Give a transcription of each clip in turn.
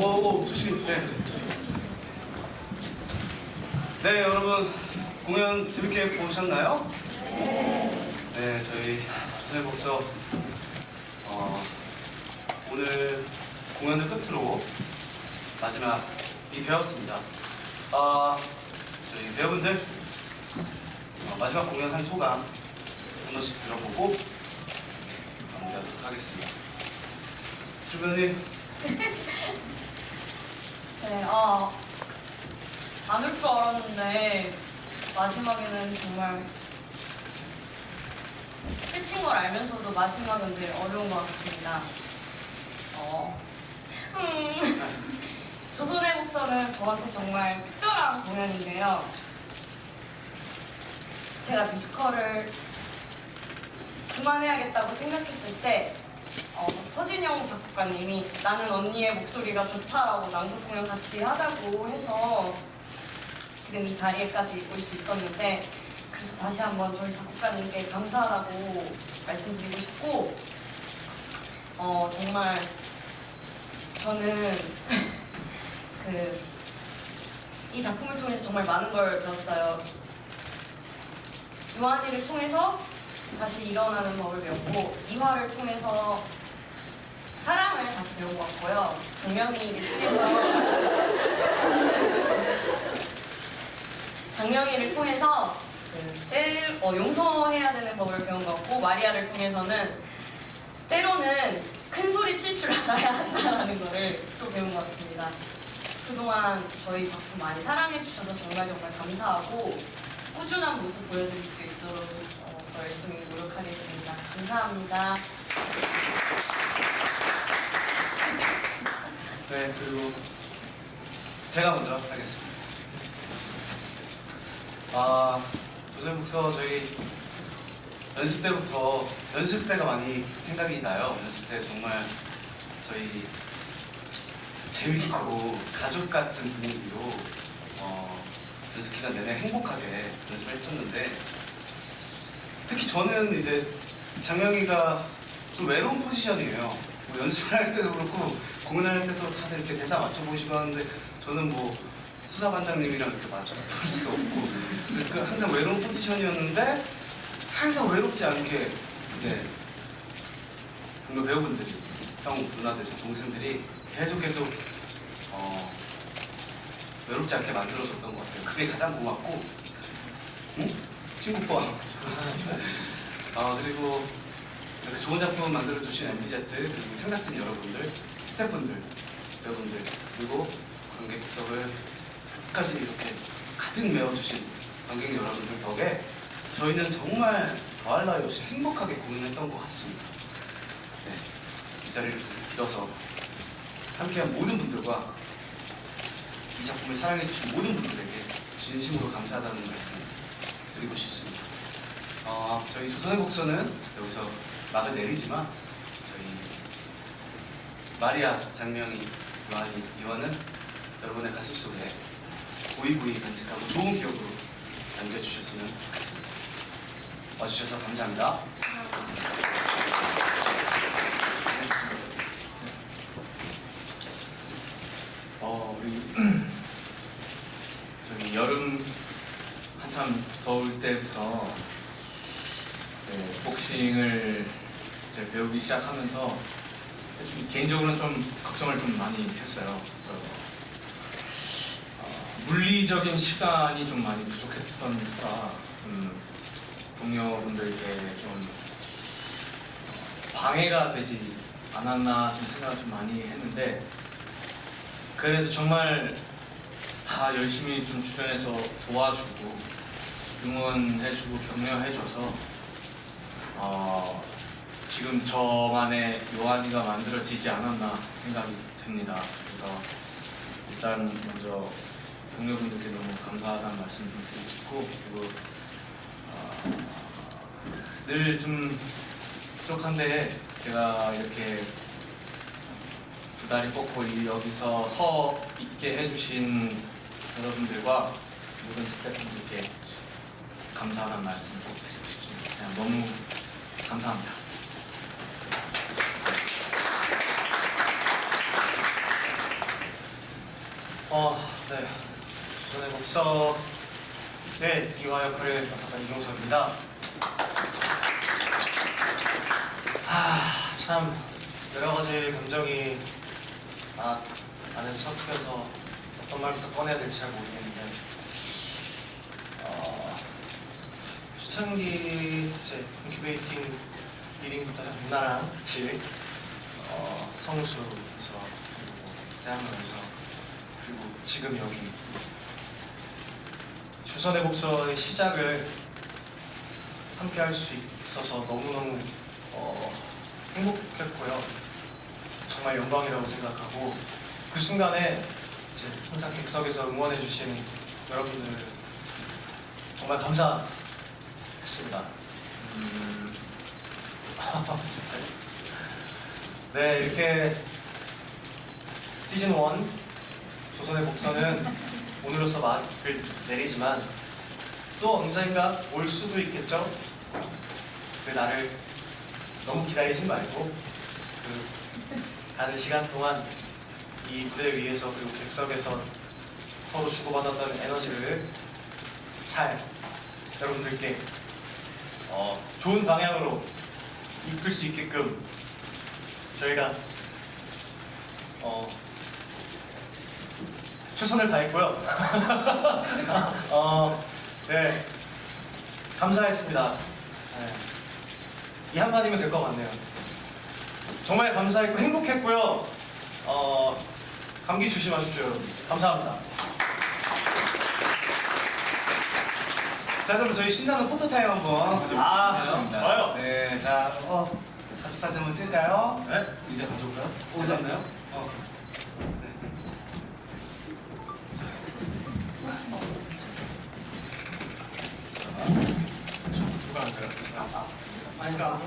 오, 오, 조심. 네. 네, 여러분 공연 재밌게 보셨나요? 네, 저희 조세 복서 어, 오늘 공연을 끝으로 마지막이 되었습니다. 아, 저희 배우분들 어, 마지막 공연 한 소감 한 번씩 들어보고 마무리하도록 하겠습니다. 출근님 네, 아, 안올줄 알았는데, 마지막에는 정말 끝인 걸 알면서도 마지막은 늘 어려운 것 같습니다. 어, 음, 조선의 복서는 저한테 정말 특별한 공연인데요. 제가 뮤지컬을 그만해야겠다고 생각했을 때, 어, 서진영 작곡가님이 나는 언니의 목소리가 좋다라고 낭독 공연 같이 하자고 해서 지금 이 자리에까지 올 수 있었는데 그래서 다시 한번 저희 작곡가님께 감사하다고 말씀드리고 싶고 어, 정말 저는 그 이 작품을 통해서 정말 많은 걸 배웠어요. 요한이를 통해서 다시 일어나는 법을 배웠고 이화를 통해서 사랑을 다시 배운 것 같고요. 장명이를 통해서 장명이를 통해서 그 때, 어, 용서해야 되는 법을 배운 것 같고 마리아를 통해서는 때로는 큰 소리 칠 줄 알아야 한다라는 거를 또 배운 것 같습니다. 그동안 저희 작품 많이 사랑해 주셔서 정말 정말 감사하고 꾸준한 모습 보여드릴 수 있도록 어, 더 열심히 노력하겠습니다. 감사합니다. 네, 그리고 제가 먼저 하겠습니다. 아, 조선북서 저희 연습 때부터 연습 때가 많이 생각이 나요. 연습 때 정말 저희 재밌고 가족 같은 분위기로 어, 연습 기간 내내 행복하게 연습을 했었는데 특히 저는 이제 장영이가 좀 외로운 포지션이에요. 뭐 연습을 할 때도 그렇고 공연할 때도 다들 이렇게 대사 맞춰보시고 하는데 저는 뭐 수사반장님이랑 이렇게 맞춰볼 수도 없고 그 항상 외로운 포지션이었는데 항상 외롭지 않게 이제 동료 배우분들이 형 누나들이 동생들이 계속 계속 어, 외롭지 않게 만들어줬던 것 같아요. 그게 가장 고맙고 응? 친구 포함 아 그리고 이렇게 좋은 작품을 만들어주신 MBZ 그리고 창작진 여러분들, 스태프분들, 여러분들 그리고 관객석을 끝까지 이렇게 가득 메워주신 관객 여러분들 덕에 저희는 정말 더할 나위 없이 행복하게 공연했던 것 같습니다. 네, 이 자리를 빌어서 함께한 모든 분들과 이 작품을 사랑해주신 모든 분들에게 진심으로 감사하다는 말씀 드리고 싶습니다. 어, 저희 조선의 복서는 여기서 막을 내리지만 저희 마리아 장명이 요한이 이원은 여러분의 가슴 속에 고이고이 간직하고 좋은 기억으로 남겨주셨으면 좋겠습니다. 와주셔서 감사합니다. 어, 우리 저기 여름 한참 더울 때부터 복싱을 배우기 시작하면서 좀 개인적으로는 좀 걱정을 좀 많이 했어요. 어, 물리적인 시간이 좀 많이 부족했던 가 음, 동료분들께 좀 방해가 되지 않았나 좀 생각을 좀 많이 했는데 그래도 정말 다 열심히 좀 주변에서 도와주고 응원해주고 격려해줘서 어, 지금 저만의 요한이가 만들어지지 않았나 생각이 됩니다. 그래서 일단 먼저 동료분들께 너무 감사하다는 말씀 좀 드리고 싶고 그리고 어, 늘좀 부족한데 제가 이렇게 두 다리 뻗고 이- 여기서 서 있게 해주신 여러분들과 모든 스태프분들께 감사하다는 말씀 꼭 드리고 싶습니다. 그냥 너무 감사합니다. 어, 네. 저는 목서 네, 이화 역할을 맡았던 이종석입니다. 아, 참 여러 가지 감정이 아, 안에서 섞여서 어떤 말부터 꺼내야 될지 잘 모르겠는데 어, 초창기 이제 인큐베이팅 리딩부터 누나랑 같이 어, 성수에서 그리고 대학로에서 그리고 지금 여기 주선의 복서의 시작을 함께 할 수 있어서 너무너무 어, 행복했고요. 정말 영광이라고 생각하고 그 순간에 이제 항상 객석에서 응원해주신 여러분들 정말 감사했습니다. 음, 네, 이렇게 시즌 1 조선의 복서는 오늘로서 막을 내리지만 또 언젠가 올 수도 있겠죠? 그 날을 너무 기다리지 말고 그 가는 시간 동안 이 무대 위에서 그리고 객석에서 서로 주고받았던 에너지를 잘 여러분들께 어, 좋은 방향으로 이끌 수 있게끔 저희가 어, 최선을 다했고요. 어, 네, 감사했습니다. 네. 이 한마디면 될 것 같네요. 정말 감사했고 행복했고요. 어, 감기 조심하십시오. 여러분. 감사합니다. 자 그럼 저희 신나는 포토타임 한번 가져볼까요? 아, 좋아요. 네, 자 어, 가족 사진 한번 찍을까요? 네? 이제 가져올까요? 오셨나요? 어. 네. 누가 할까요? 아니 그러니까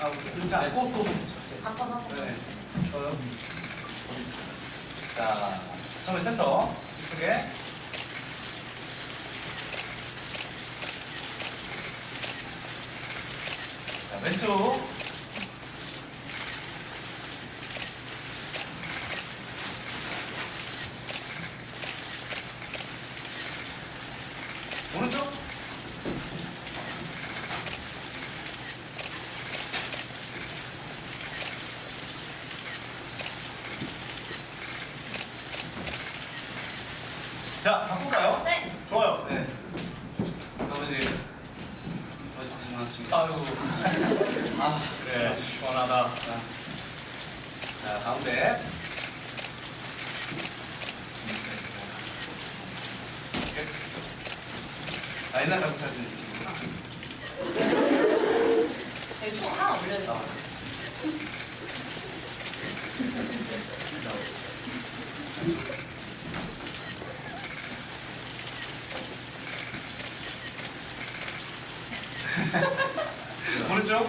아, 일단 꽃도 바꿔서. 네. 저요. 자, 처음에 센터 이쁘게. 자, 왼쪽. 자, 바꿀까요? 네. 좋아요. 네. 아버지, 아버지 고생 많았습니다. 아유. 아, 그래. 시원하다. 자, 가운데. 아, 옛날 가족 사진. 제손 하나 올려줘. 아. 오른쪽.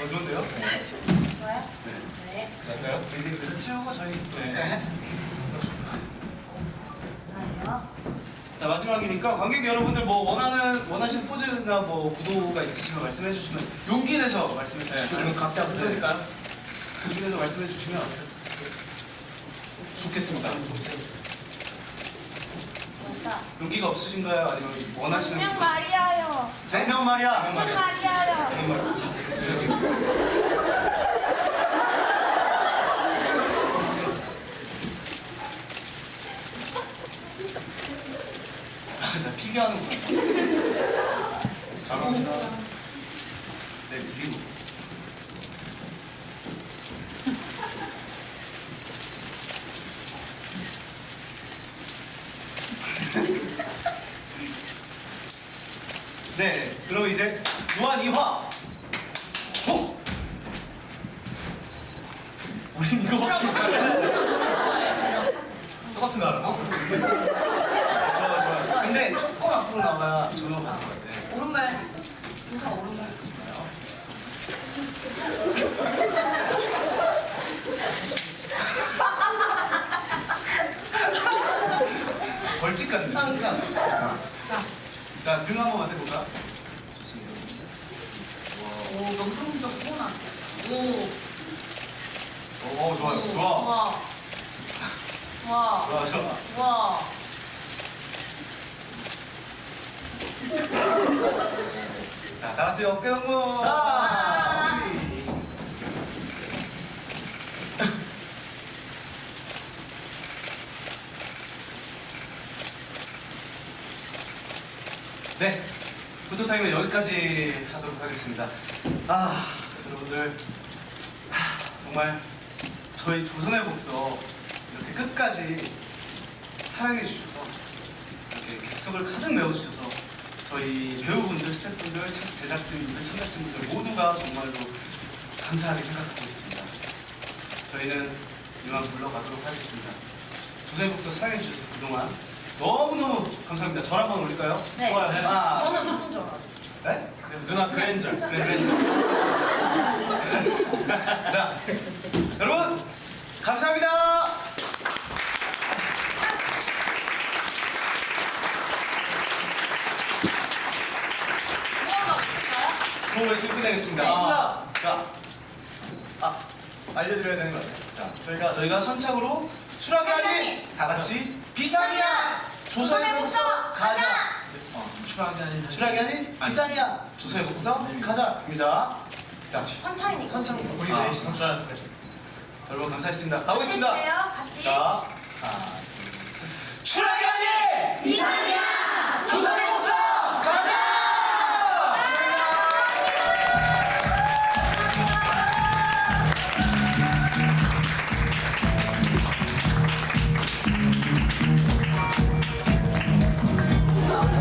어, 좋은데요? 좋아요? 네. 네. 될까요? 이제 그래서 치우고 저희 네. 하나요. 자 마지막이니까 관객 여러분들 뭐 원하는 원하시는 포즈나 뭐 구도가 있으시면 말씀해 주시면 용기 내서 말씀해 네. 주시면 아니면 각자 붙어질까요? 용기 내서 말씀해 주시면 좋겠습니다. 용기가 없으신가요? 아니면 원하시는 그냥 말이야요. 생명 말이야. 그냥 말이야요. 피기하는 거. 감사합니다. 네, 그리고 네, 그럼 이제 무한 2화. 호! 우린 이거밖에 잘해. 똑같은 거 알아? 좋아, 좋아. 근데 나와야 전화 가는 것 같아. 오른발. 진짜 오른발. 벌칙 같네. 방금. 자, 등 한번? 좋습니다. 오, 좋아요. 오, 좋아. 좋아. 좋아. 좋아, 좋아. 좋아. 자, 다 같이 어깨 동무. 아. 네, 포토타임은 여기까지 하도록 하겠습니다. 아, 여러분들 아, 정말 저희 조선의 복서 이렇게 끝까지 사랑해 주셔서 이렇게 객석을 가득 메워 주셔서 저희 배우분들, 스태프분들, 참- 제작진분들, 참작진분들 모두가 정말로 감사하게 생각하고 있습니다. 저희는 이만 물러가도록 하겠습니다. 조선의 복서 사랑해 주셔서 그동안 너무너무 감사합니다. 절 한번 올릴까요? 네. 좋아요. 아, 저는 무슨 줄 알아요? 네? 누나 그랜저. 네, 그랬죠. 자, 여러분, 감사합니다. 무언가 붙일까요? 그럼 외치고 끝내겠습니다. 네. 아, 자, 아, 알려드려야 되는 거 같아요. 자, 저희가, 저희가 선착으로 하나님. 다 같이 비상이야! 조선의 복서 가자! 어, 추락이 아닌 추락이 아닌. 비상이야! 조선의 복서 가자! 입니다. 자, 선차이니까. 선착으로 우리 아. 넷이 선출한 여러분 감사했습니다. 가보겠습니다. 해주세요. 같이. 자, 하나, 둘, 셋. 추락이